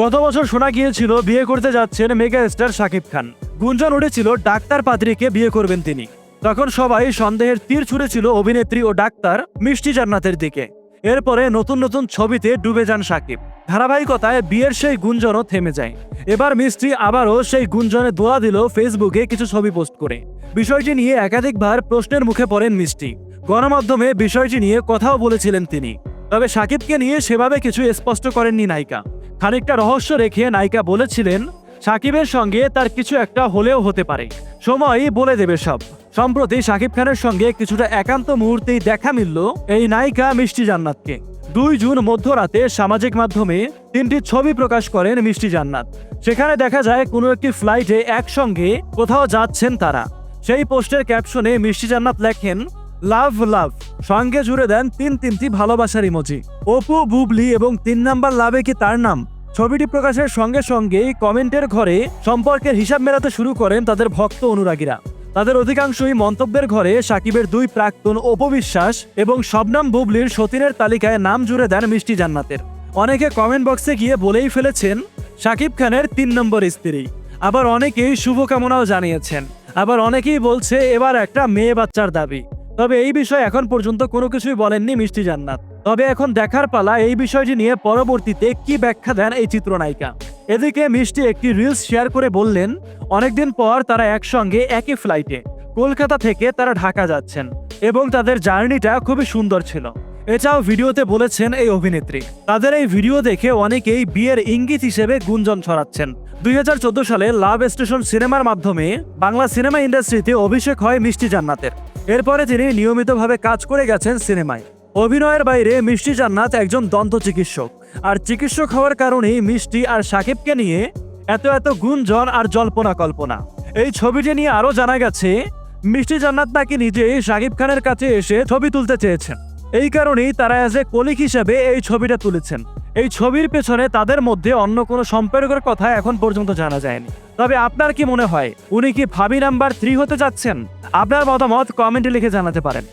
গত বছর শোনা গিয়েছিল, বিয়ে করতে যাচ্ছেন মেগা স্টার শাকিব খান। গুঞ্জন উঠেছিল, ডাক্তার পাদ্রিকে বিয়ে করবেন তিনি। তখন সবাই সন্দেহের তীর ছুড়েছিল অভিনেত্রী ও ডাক্তার মিষ্টি জান্নাতের দিকে। এরপরে নতুন নতুন ছবিতে ডুবে যান শাকিব। ধারাবাহিকতায় বিয়ের সেই গুঞ্জনও থেমে যায়। এবার মিষ্টি আবারও সেই গুঞ্জনে দোয়া দিল ফেসবুকে কিছু ছবি পোস্ট করে। বিষয়টি নিয়ে একাধিকবার প্রশ্নের মুখে পড়েন মিষ্টি। গণমাধ্যমে বিষয়টি নিয়ে কথাও বলেছিলেন তিনি। তবে সাকিবকে নিয়ে সেভাবে কিছু স্পষ্ট করেননি নায়িকা। খানিকটা রহস্য রেখে নায়িকা বলেছিলেন, সাকিবের সঙ্গে তার কিছু একটা হলেও হতে পারে। সময়ই বলে দেবে সব। সম্প্রতি সাকিব খানের সঙ্গে কিছুটা একান্ত মুহূর্তেই দেখা মিলল এই নায়িকা মিষ্টি জান্নাতকে। দুই জুন মধ্যরাতে সামাজিক মাধ্যমে তিনটি ছবি প্রকাশ করেন মিষ্টি জান্নাত। সেখানে দেখা যায়, কোনো একটি ফ্লাইটে একসঙ্গে কোথাও যাচ্ছেন তারা। সেই পোস্টের ক্যাপশনে মিষ্টি জান্নাত লেখেন লাভ লাভ সঙ্গে জুড়ে দেন তিন তিনটি ভালোবাসার ইমোজি অপু, বুবলি এবং তিন নাম্বার লাভে কি তার নাম? ছবিটি প্রকাশের সঙ্গে সঙ্গেই কমেন্টের ঘরে সম্পর্কের হিসাব মেলাতে শুরু করেন তাদের ভক্ত অনুরাগীরা। তাদের অধিকাংশই মন্তব্যের ঘরে সাকিবের দুই প্রাক্তন অপবিশ্বাস এবং শবনাম বুবলির সতীনের তালিকায় নাম জুড়ে দেন মিষ্টি জান্নাতের। অনেকে কমেন্ট বক্সে গিয়ে বলেই ফেলেছেন, সাকিব খানের তিন নম্বর স্ত্রী। আবার অনেকেই শুভকামনাও জানিয়েছেন। আবার অনেকেই বলছে, এবার একটা মেয়ে বাচ্চার দাবি। তবে এই বিষয়ে এখন পর্যন্ত কোনো কিছুই বলেননি মিষ্টি জান্নাত। তবে এখন দেখার পালা এই বিষয়টি নিয়ে পরবর্তীতে কি ব্যাখ্যা দেন এই চিত্রনায়িকা? এদিকে মিষ্টি একটি রিলস শেয়ার করে বললেন, অনেকদিন পর তারা একসঙ্গে একই ফ্লাইটে কলকাতা থেকে তারা ঢাকা যাচ্ছেন এবং তাদের জার্নিটা খুবই সুন্দর ছিল। এছাড়াও ভিডিওতে বলেছেন এই অভিনেত্রী। তাদের এই ভিডিও দেখে অনেকেই বিয়ের ইঙ্গিত হিসেবে গুঞ্জন ছড়াচ্ছেন। দুই হাজার চোদ্দ সালে লাভ স্টেশন সিনেমার মাধ্যমে বাংলা সিনেমা ইন্ডাস্ট্রিতে অভিষেক হয় মিষ্টি জান্নাতের। এরপরে তিনি নিয়মিতভাবে কাজ করে গেছেন সিনেমায়। অভিনয়ের বাইরে মিষ্টি জান্নাত একজন দন্ত চিকিৎসক। আর চিকিৎসক হওয়ার কারণেই মিষ্টি আর সাকিবকে নিয়ে এত এত গুঞ্জন আর জল্পনা কল্পনা। এই ছবিটি নিয়ে আরও জানা গেছে, মিষ্টি জান্নাত নাকি নিজেই শাকিব খানের কাছে এসে ছবি তুলতে চেয়েছেন। এই কারণেই তারা এজ এ কলিক হিসেবে এই ছবিটা তুলেছেন। এই ছবির পেছনে তাদের মধ্যে অন্য কোনো সম্পর্কের কথা এখন পর্যন্ত জানা যায়নি। তবে আপনার কি মনে হয়, উনি কি ভাবি নাম্বার থ্রি হতে যাচ্ছেন? আপনার মতামত কমেন্টে লিখে জানাতে পারেন।